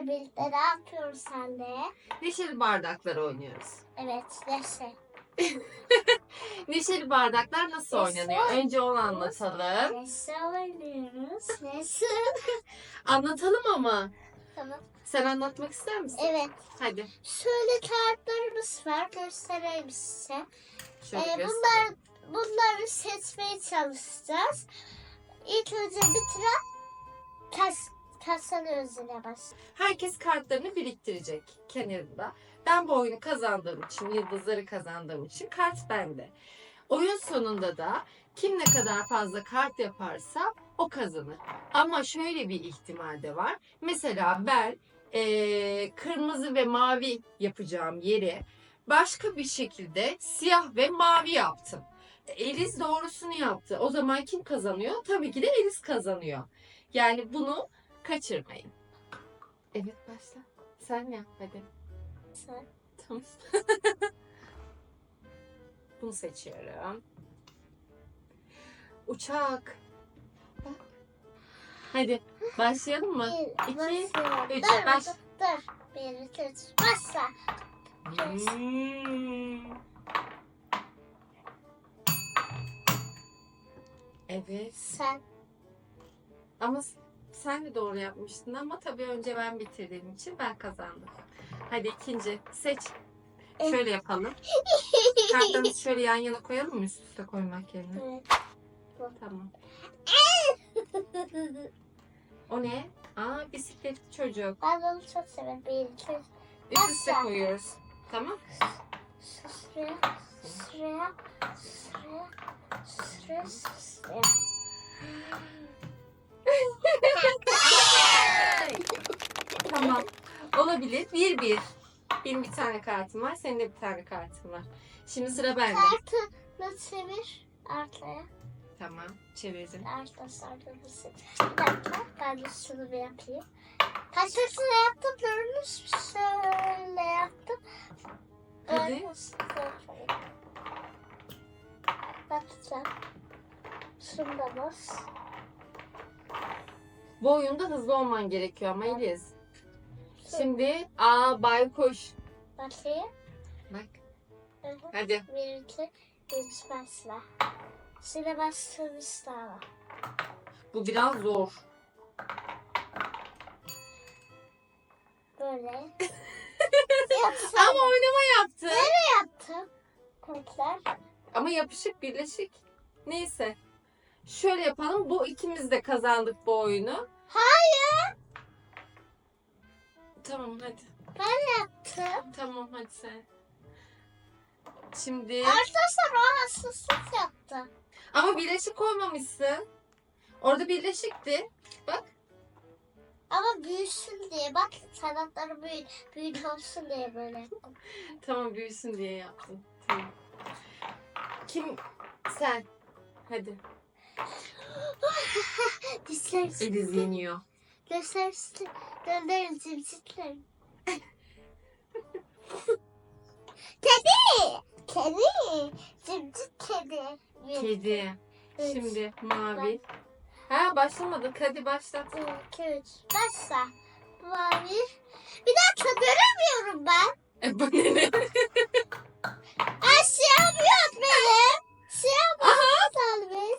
Neşe birlikte ne yapıyoruz senle? Neşeli bardaklar oynuyoruz. Evet Neşe. Neşeli bardaklar nasıl Neşe. oynanıyor? Önce onu anlatalım. Neşe oynuyoruz. Neşe. Anlatalım ama. tamam. Sen anlatmak ister misin? Evet. Hadi. Şöyle kartlarımız var. Göstereyim size. Şöyle Ee, göster. bunlar, bunları seçmeye çalışacağız. İlk önce bitiren kas, kasanın üzerine bas. Herkes kartlarını biriktirecek kenarında. Ben bu oyunu kazandığım için, yıldızları kazandığım için kart bende. Oyun sonunda da kim ne kadar fazla kart yaparsa o kazanır. Ama şöyle bir ihtimal de var. Mesela ben eee, kırmızı ve mavi yapacağım yeri başka bir şekilde siyah ve mavi yaptım. Eliz doğrusunu yaptı. O zaman kim kazanıyor? Tabii ki de Eliz kazanıyor. Yani bunu kaçırmayın. Evet başla. Sen yap hadi. Sen. Tamam. Bunu seçiyorum. Uçak. Bak. Hadi başlayalım mı? Bir, İki, basıyorum. üç, Dur, baş. dur. Bir, iki, üç. Başla. Hmm. Evet. Sen. Ama sen de doğru yapmıştın ama tabii önce ben bitirdiğim için ben kazandım. Hadi ikinci seç. Şöyle yapalım. Kartlarımızı şöyle yan yana koyalım mı üst üste koymak yerine? Evet. Tamam. O ne? Aa bisikletli çocuk. Ben onu çok severim. Bir, iki. Üst üste Asla. koyuyoruz. Tamam. Şuraya, şuraya, şuraya, şuraya, şuraya. Tamam. Olabilir. Bir bir. Benim bir tane kartım var. Senin de bir tane kartın var. Şimdi sıra bende. Kartını çevir arkaya. Tamam. Çevirdim. Arkadaşlar durmasın. Bir dakika. Ben de şunu bir yapayım. Kaçıncısını yaptım? Dönmüş. Şöyle yaptım. Hadi. Bakacağım. Şunu da bas. Bu oyunda hızlı olman gerekiyor ama Eliz. Şimdi aa baykuş. Bakayım. Bak. Hadi. Bir, iki, üç, başla. Şimdi başlamış daha. Bu biraz zor. Böyle. Yapsam Ama oynama yaptı. yaptım. Kurtlar. Ama yapışık birleşik. Neyse. Şöyle yapalım. Bu ikimiz de kazandık bu oyunu. Hayır. Tamam hadi. Yaptım. Tamam hadi sen. Şimdi Arkadaşlar o hassaslık yaptı. ama birleşik koymamışsın. Orada birleşikti. Bak. Ama büyüsün diye. Bak sanatları büyü, büyük olsun diye böyle. Tamam büyüsün diye yaptım. Tamam. Kim? Sen. Hadi. Dişler. Göster işte. Gönderin cimciklerim. kedi. Kedi. Cimcik kedi. Kedi. üç, Şimdi mavi. Ha başlamadık. Hadi başlat. bir, iki, üç. Başla. Mavi. Bir dakika göremiyorum ben. E, bu ne? Ay siyah bir yok benim. Siyah bir yok biz.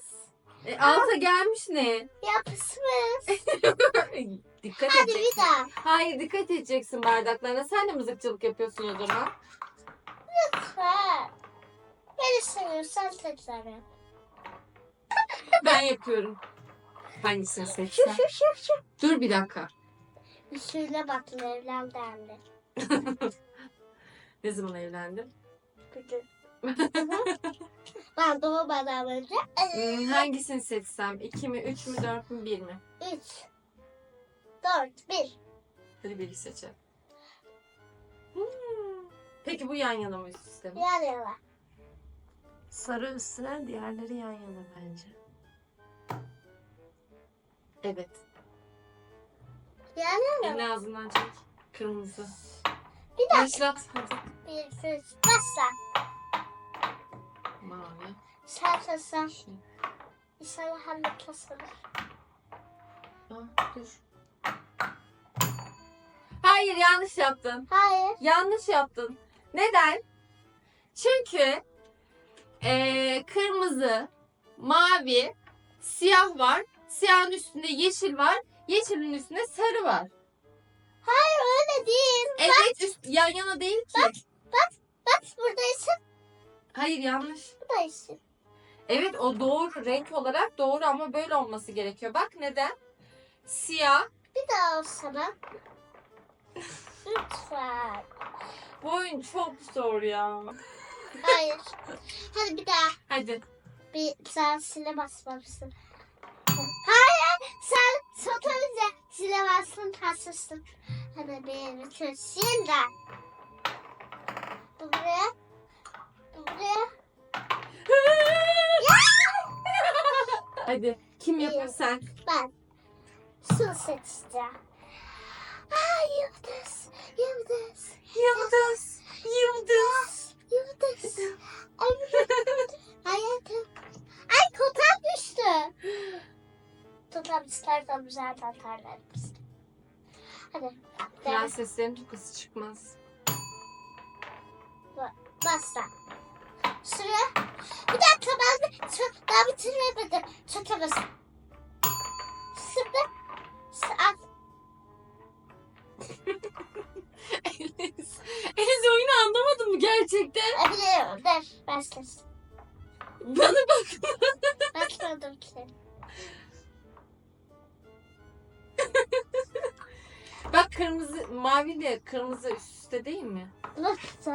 E, alta gelmiş ne? Yapışmış. dikkat Hadi edeceksin. bir daha. Hayır dikkat edeceksin bardaklarına. Sen de mızıkçılık yapıyorsun o zaman. Lütfen. Beni seviyorsan tekrar yap. Ben yapıyorum. Hangisini Şu seçsem? şu şu şu. Dur bir dakika. Üstüne baktım evlen derdi. Ne zaman evlendim? Bugün. Ben doğmadan önce. Hmm, hangisini seçsem? 2 mi, 3 mü, 4 mü, 1 mi? Üç. Dört. Bir. Hadi biri seçelim. Hmm. Peki bu yan yana mı üst üste mi? Yan yana. Sarı üstüne diğerleri yan yana bence. Evet. Yan yana. Elini ağzından çek. Kırmızı. Bir dakika. Başlat. Hadi. Bir, üç. Başla. Mavi. Sen. Şey. İnşallah halletmezsin. Aa, dur. Hayır yanlış yaptın. Hayır. Yanlış yaptın. Neden? Çünkü eee, kırmızı, mavi, siyah var. Siyahın üstünde yeşil var. Yeşilin üstünde sarı var. Hayır öyle değil. Evet üst, yan yana değil ki. Bak buradaysın. Hayır yanlış. Buradaysın. Evet o doğru renk olarak doğru ama böyle olması gerekiyor. Bak neden? Siyah. Bir daha olsana. Lütfen. Bu oyun çok zor ya. Hayır. Hadi bir daha. Hadi. Bir sen sile basmamışsın. Hayır. Sen sotunca sile bastın hassasın. Hadi bir bütün şimdi. Bu buraya. Hadi. Kim yapar sen? Ben. Su seçeceğim. Aa yıldız. Yıldız. Yıldız. Yıldız. Yıldız. Ay, Hayatım. Ay kotam düştü. Tutam istersen güzel atarlarımız. Hadi. Devam. Prenseslerin tokası çıkmaz. Basta. Süre. Bir dakika ben de daha bitiremedim. Çok havası. Şimdi. Saat. Elis. Elis oyunu anlamadın mı gerçekten? E, biliyorum. Dur. Başlasın. Bana bak. Başladım ki. Bak kırmızı, maviyle kırmızı üst üste değil mi? Nasıl?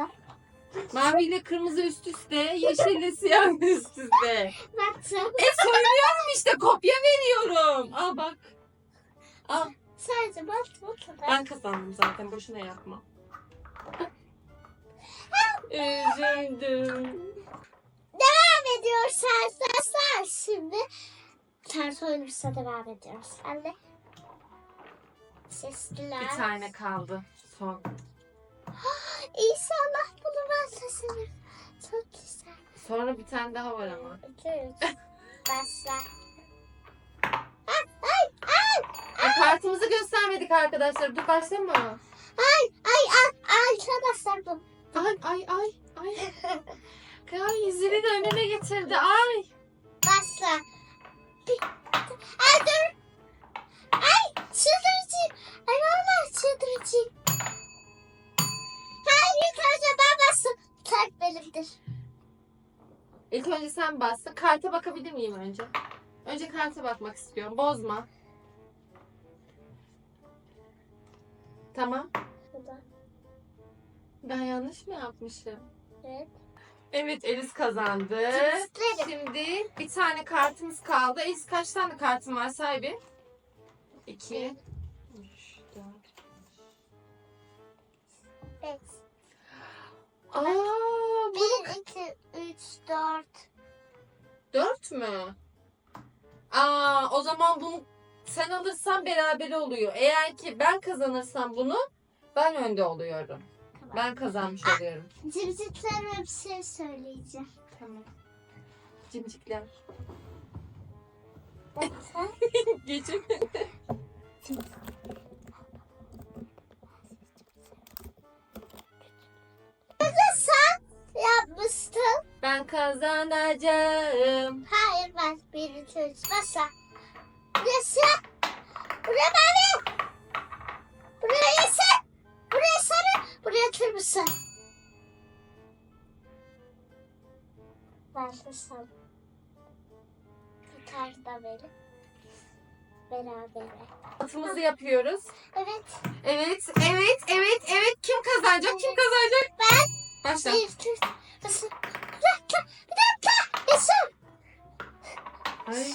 Maviyle kırmızı üst üste, yeşille siyah üst üste. Nasıl? E söylüyorum işte kopya veriyorum. Al bak. Al. Sadece bak bu kadar. Ben kazandım zaten boşuna yapma. Üzüldüm. Devam ediyoruz arkadaşlar. Şimdi ters oyunumuza devam ediyoruz. Anne. Sesliler. Bir tane kaldı. Son. İnşallah bunu ben sesini. Çok güzel. Sonra bir tane daha var ama. İki, üç. Başla. E, kartımızı göstermedik arkadaşlar. Dur başlama. Ay ay ay arkadaşlar bu. Ay ay ay ay. Kay yüzünü de önüne getirdi. Ay. Başla. Bir- Ay dur. Ay çıldırıcı. Ay valla çıldırıcı. Kalp benimdir. İlk önce sen bastın. Karta bakabilir miyim önce? Önce karta bakmak istiyorum. Bozma. Tamam. Burada. Ben yanlış mı yapmışım? Evet. Evet Elis kazandı. Tebrik Şimdi bir tane kartımız kaldı. Elis kaç tane kartın var sahibi? İki. Üç, dört. Beş. Aa, bu Bir, iki, üç, dört. dört mü? Aa, o zaman bunu sen alırsan beraber oluyor. Eğer ki ben kazanırsam bunu ben önde oluyorum. Tamam. Ben kazanmış oluyorum. Cimciklerime bir şey söyleyeceğim. Tamam. Cimcikler. Geçin. Kazanacağım. Hayır ben bir, iki, üç. Başla. Buraya mavi. Buraya yeşil. Buraya sarı. Buraya kırmızı. Başlasam. Bir tane daha verin. Beraber. Atımızı yapıyoruz. Evet. Evet, evet, evet, evet. Kim kazanacak? Kim kazanacak? Ben. Başla. Bir, iki, üç. Başla. Ay,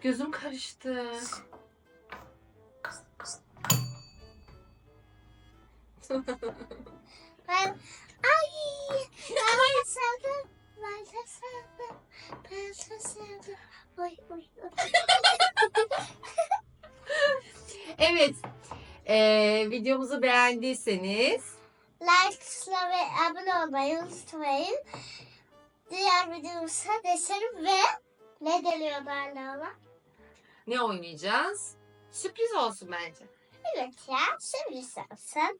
gözüm karıştı. Ben ay ben sevdim. Ben de sevdim. Ben de sevdim. Oy oy oy. evet. Ee, videomuzu beğendiyseniz Like ve abone olmayı unutmayın. Diğer videomuza geçelim ve ne geliyor hala ona? ne oynayacağız? Sürpriz olsun bence. dakika. Sen bilirsen sen.